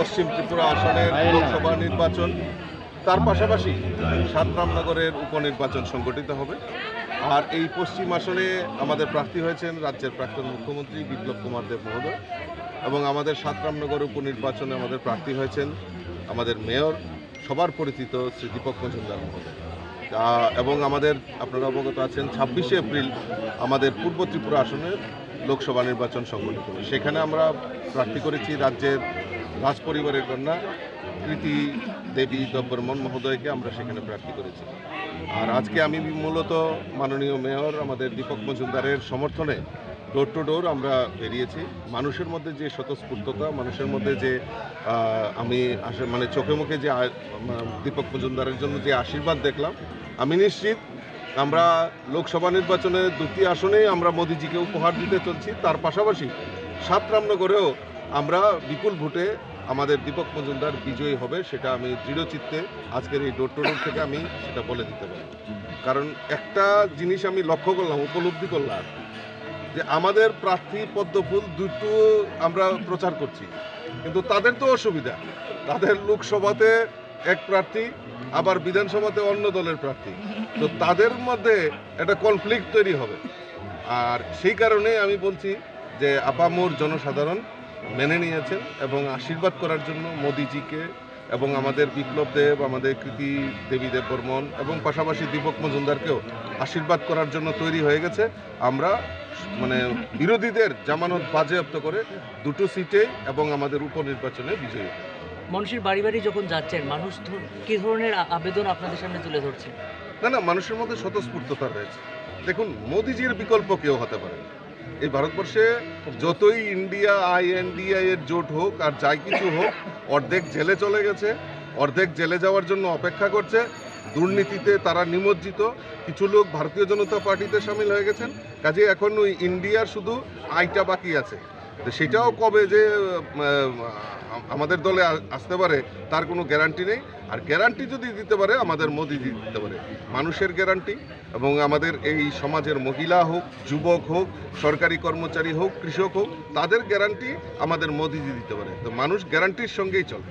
পশ্চিম ত্রিপুরা আসনের লোকসভা নির্বাচন। তার পাশাপাশি সাতরামনগরের উপনির্বাচন সংগঠিত হবে। আর এই পশ্চিম আসনে আমাদের প্রার্থী হয়েছেন রাজ্যের প্রাক্তন মুখ্যমন্ত্রী বিপ্লব কুমার দেব মহোদয় এবং আমাদের সাতরামনগর উপনির্বাচনে আমাদের প্রার্থী হয়েছেন আমাদের মেয়র, সবার পরিচিত শ্রী দীপক মজুমদার মহোদয়। এবং আমাদের, আপনারা অবগত আছেন, ছাব্বিশে এপ্রিল আমাদের পূর্ব ত্রিপুরা আসনের লোকসভা নির্বাচন সংগঠিত সেখানে আমরা প্রার্থী করেছি রাজ্যের রাজ পরিবারের কন্যা, কৃতি দেবী দব্বরমন মহোদয়কে আমরা সেখানে প্রার্থী করেছি। আর আজকে আমি মূলত মাননীয় মেয়র আমাদের দীপক মজুমদারের সমর্থনে ডোর টু ডোর আমরা বেরিয়েছি। মানুষের মধ্যে যে স্বতঃস্ফূর্ততা, মানুষের মধ্যে যে আমি মানে চোখে মুখে যে দীপক মজুমদারের জন্য যে আশীর্বাদ দেখলাম, আমি নিশ্চিত আমরা লোকসভা নির্বাচনে দুটি আসনেই আমরা মোদিজিকে উপহার দিতে চলছি। তার পাশাপাশি সাত রামনগরেও আমরা বিপুল ভোটে আমাদের দীপক মজুমদার বিজয়ী হবে, সেটা আমি দৃঢ়চিত্তে আজকের এই ডোর টু ডোর থেকে আমি সেটা বলে দিতে পারি। কারণ একটা জিনিস আমি লক্ষ্য করলাম, উপলব্ধি করলাম, যে আমাদের প্রার্থী পদ্মফুল দুটো আমরা প্রচার করছি, কিন্তু তাদের তো অসুবিধা। তাদের লোকসভাতে এক প্রার্থী, আবার বিধানসভাতে অন্য দলের প্রার্থী। তো তাদের মধ্যে একটা কনফ্লিক্ট তৈরি হবে। আর সেই কারণে আমি বলছি যে আপামোর জনসাধারণ মেনে নিয়েছেন এবং আশীর্বাদ করার জন্য মোদিজিকে এবং আমাদের বিপ্লব দেব আমাদের কৃতি দেবী দেব বর্মন এবং পাশাপাশি দীপক মজুমদারকেও আশীর্বাদ করার জন্য তৈরি হয়ে গেছে। আমরা মানে বিরোধীদের জামানত বাজেয়াপ্ত করে দুটো সিটে এবং আমাদের উপনির্বাচনে বিজয়ী। মানুষের বাড়ি বাড়ি যখন যাচ্ছেন মানুষ কি ধরনের আবেদন আপনাদের সামনে তুলে ধরছে না না মানুষের মধ্যে স্বতঃস্ফূর্ততা রয়েছে। দেখুন মোদিজির বিকল্প কেউ হতে পারে। এই ভারতবর্ষে যতই ইন্ডিয়া আইএনডিআই এর জোট হোক আর যাই কিছু হোক, অর্ধেক জেলে চলে গেছে, অর্ধেক জেলে যাওয়ার জন্য অপেক্ষা করছে। দুর্নীতিতে তারা নিমজ্জিত। কিছু লোক ভারতীয় জনতা পার্টিতে সামিল হয়ে গেছেন। কাজে এখন ওই ইন্ডিয়ার শুধু আইটা বাকি আছে। তো সেটাও কবে যে আমাদের দলে আসতে পারে, তার কোনো গ্যারান্টি নেই। আর গ্যারান্টি যদি দিতে পারে, আমাদের মোদি দিতে পারে। মানুষের গ্যারান্টি এবং আমাদের এই সমাজের মহিলা হোক, যুবক হোক, সরকারি কর্মচারী হোক, কৃষক হোক, তাদের গ্যারান্টি আমাদের মোদিজি দিতে পারে। তো মানুষ গ্যারান্টির সঙ্গেই চলে।